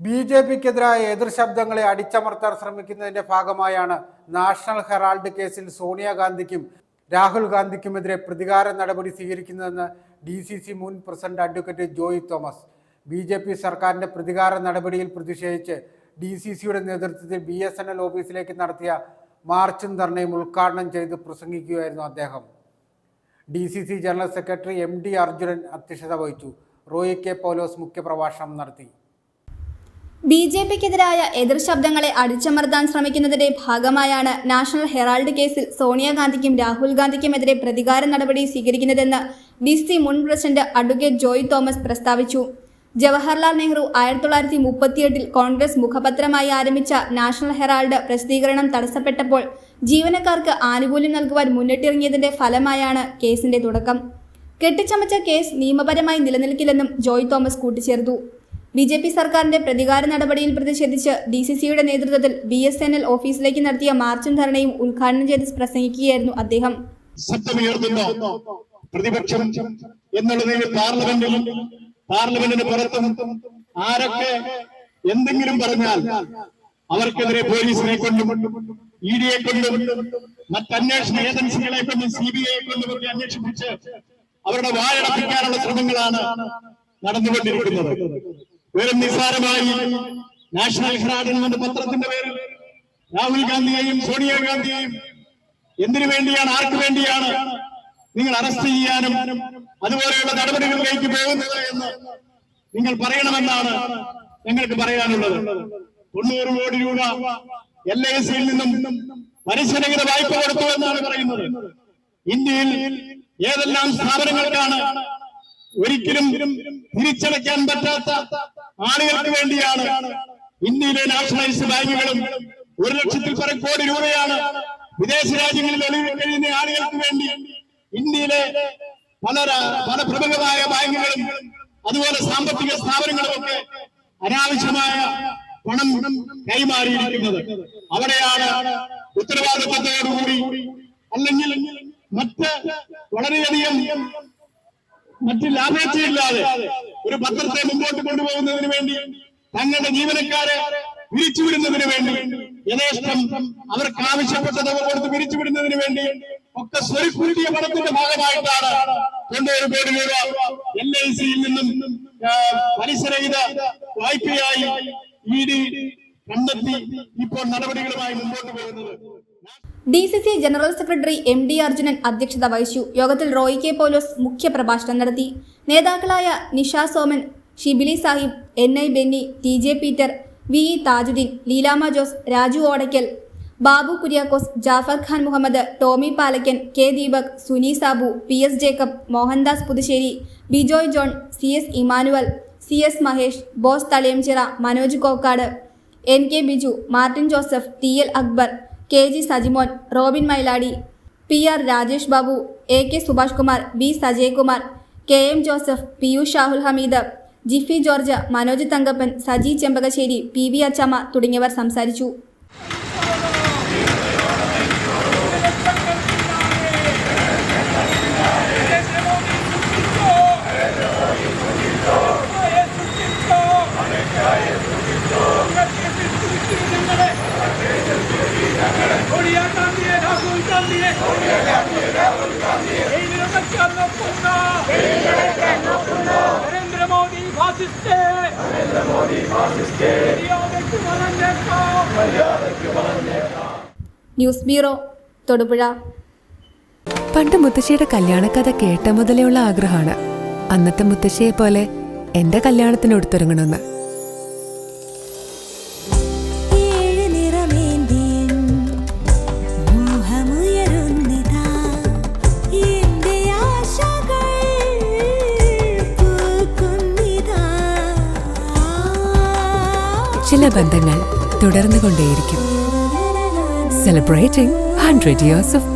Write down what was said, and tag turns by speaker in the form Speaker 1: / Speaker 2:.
Speaker 1: B J പിക്കെതിരായ എതിർ ശബ്ദങ്ങളെ അടിച്ചമർത്താൻ ശ്രമിക്കുന്നതിന്റെ ഭാഗമായാണ് നാഷണൽ ഹെറാൾഡ് കേസിൽ സോണിയാഗാന്ധിക്കും രാഹുൽ ഗാന്ധിക്കുമെതിരെ പ്രതികാര നടപടി സ്വീകരിക്കുന്നതെന്ന് ഡി സി സി മുൻ president advocate Joy Thomas. B J P സർക്കാരിന്റെ പ്രതികാര നടപടിയിൽ പ്രതിഷേധിച്ച് ഡി സി സിയുടെ നേതൃത്വത്തിൽ ബി എസ് എൻ എൽ ഓഫീസിലേക്ക് നടത്തിയ മാർച്ചും ധർണയും ഉദ്ഘാടനം ചെയ്ത് പ്രസംഗിക്കുകയായിരുന്നു അദ്ദേഹം. D C C general secretary M D Arjunan അധ്യക്ഷത വഹിച്ചു. റോയി കെ പൗലോസ് മുഖ്യപ്രഭാഷണം നടത്തി.
Speaker 2: ബി ജെ പിക്കെതിരായ എതിർ ശബ്ദങ്ങളെ അടിച്ചമർത്താൻ ശ്രമിക്കുന്നതിന്റെ ഭാഗമായാണ് നാഷണൽ ഹെറാൾഡ് കേസിൽ സോണിയാഗാന്ധിക്കും രാഹുൽ ഗാന്ധിക്കുമെതിരെ പ്രതികാര നടപടി സ്വീകരിക്കുന്നതെന്ന് ഡി സി മുൻ പ്രസിഡന്റ് അഡ്വക്കേറ്റ് ജോയ് തോമസ് പ്രസ്താവിച്ചു. ജവഹർലാൽ നെഹ്റു ആയിരത്തി തൊള്ളായിരത്തി മുപ്പത്തിയെട്ടിൽ കോൺഗ്രസ് മുഖപത്രമായി ആരംഭിച്ച നാഷണൽ ഹെറാൾഡ് പ്രസിദ്ധീകരണം തടസ്സപ്പെട്ടപ്പോൾ ജീവനക്കാർക്ക് ആനുകൂല്യം നൽകുവാൻ മുന്നിട്ടിറങ്ങിയതിന്റെ ഫലമായാണ് കേസിന്റെ തുടക്കം. കെട്ടിച്ചമച്ച കേസ് നിയമപരമായി നിലനിൽക്കില്ലെന്നും ജോയ് തോമസ് കൂട്ടിച്ചേർത്തു. ബി ജെ പി സർക്കാരിന്റെ പ്രതികാര നടപടിയിൽ പ്രതിഷേധിച്ച് ഡി സി സിയുടെ നേതൃത്വത്തിൽ ബി എസ് എൻ എൽ ഓഫീസിലേക്ക് നടത്തിയ മാർച്ചും ധർണയും ഉദ്ഘാടനം ചെയ്ത് പ്രസംഗിക്കുകയായിരുന്നു അദ്ദേഹം.
Speaker 3: ശബ്ദമുയർത്തുന്ന പ്രതിപക്ഷം എന്നുള്ള നിലയിൽ പാർലമെന്റിലും പാർലമെന്റിന് പുറത്തും ആരൊക്കെ എന്തെങ്കിലും പറഞ്ഞാൽ അവർക്കെതിരെ പോലീസിനെ കൊണ്ടും ഇ ഡിയെ കൊണ്ടും മറ്റന്വേഷണ ഏജൻസികളെ കൊണ്ടും സി ബി ഐയെ കൊണ്ടും ഒക്കെ അന്വേഷിപ്പിച്ച് അവരുടെ വായടപ്പിക്കാനുള്ള ശ്രമങ്ങളാണ് നടന്നുകൊണ്ടിരിക്കുന്നത്. വെറും നിസ്സാരമായി നാഷണൽ ഹെറാൾഡ് എന്ന പത്രത്തിന്റെ പേരിൽ രാഹുൽ ഗാന്ധിയെയും സോണിയാഗാന്ധിയെയും എന്തിനു വേണ്ടിയാണ് ആർക്ക് വേണ്ടിയാണ് നിങ്ങൾ അറസ്റ്റ് ചെയ്യാനും അതുപോലെയുള്ള നടപടികളിലേക്ക് പോകുന്നത് എന്ന് നിങ്ങൾ പറയണമെന്നാണ് ഞങ്ങൾക്ക് പറയാനുള്ളത്. തൊണ്ണൂറ് കോടി രൂപ എൽ ഐ സിയിൽ നിന്നും പലിശരഹിത വായ്പ കൊടുത്തു എന്നാണ് പറയുന്നത്. ഇന്ത്യയിൽ ഏതെല്ലാം സ്ഥാപനങ്ങൾക്കാണ് ഒരിക്കലും തിരിച്ചടയ്ക്കാൻ പറ്റാത്ത ആളുകൾക്ക് വേണ്ടിയാണ് ഇന്ത്യയിലെ നാഷണലൈസ്ഡ് ബാങ്കുകളും ഒരു ലക്ഷത്തിൽ പരം കോടി രൂപയാണ് വിദേശ രാജ്യങ്ങളിൽ ഒളിവിൽ കഴിയുന്ന ആളുകൾക്ക് വേണ്ടി ഇന്ത്യയിലെ പല പല പ്രമുഖമായ ബാങ്കുകളും അതുപോലെ സാമ്പത്തിക സ്ഥാപനങ്ങളും ഒക്കെ അനാവശ്യമായ പണം കൈമാറിയിരിക്കുന്നത്. അവിടെയാണ് ഉത്തരവാദിത്വത്തോടുകൂടി അല്ലെങ്കിൽ മറ്റ് വളരെയധികം മറ്റ് ലാഭേച്ഛയില്ലാതെ ഒരു പത്രത്തെ മുമ്പോട്ട് കൊണ്ടുപോകുന്നതിന് വേണ്ടി തങ്ങളുടെ ജീവനക്കാരെ പിരിച്ചുവിടുന്നതിന് വേണ്ടി യഥേഷ്ടം അവർക്ക് ആവശ്യപ്പെട്ടത് കൊടുത്ത് പിരിച്ചുവിടുന്നതിന് വേണ്ടി ഒക്കെ സ്വരുക്കൂട്ടിയ പണത്തിന്റെ ഭാഗമായിട്ടാണ് തൊണ്ണൂറ് കോടി രൂപ എൽ ഐ സിയിൽ നിന്നും പലിശരഹിത വായ്പയായി ഇ ഡി കണ്ടെത്തി ഇപ്പോൾ നടപടികളുമായി മുമ്പോട്ട് പോകുന്നത്.
Speaker 2: D C C general secretary M D Arjunan അധ്യക്ഷത വഹിച്ചു. യോഗത്തിൽ റോയ് കെ പോലോസ് മുഖ്യപ്രഭാഷണം നടത്തി. നേതാക്കളായ Nisha Soman Shibili Sahib N I Benny T J Peter V E Thajudheen Leelamma Jose Raju Odackal Babu Kuriakose Jafar Khan Muhammad Tomy Palakkan K Deepak Suni Sabu P S Jacob Mohandas Puthussery Bijoy John C S Emmanuel C S Mahesh Bose Thaliyamchira Manoj Kokkad N K Biju Martin Joseph T L Akbar K G Sajimon Robin Mailadi P R Rajesh Babu A K Subhash Kumar B Sajayakumar K M Joseph Piyush Shahul Hameed Jiffy George Manoj Thankappan Saji Chembakassery P V Achamma തുടങ്ങിയവർ സംസാരിച്ചു. News bureau Thodupuzha.
Speaker 4: പണ്ട് മുത്തശ്ശിയുടെ കല്യാണക്കഥ കേട്ട മുതലെയുള്ള ആഗ്രഹമാണ്. അന്നത്തെ മുത്തശ്ശിയെ പോലെ എന്റെ കല്യാണത്തിന്
Speaker 5: എടുത്തിറങ്ങണമെന്ന്
Speaker 4: ചില ബന്ധങ്ങൾ തുടർന്നുകൊണ്ടേയിരിക്കും. Celebrating hundred years of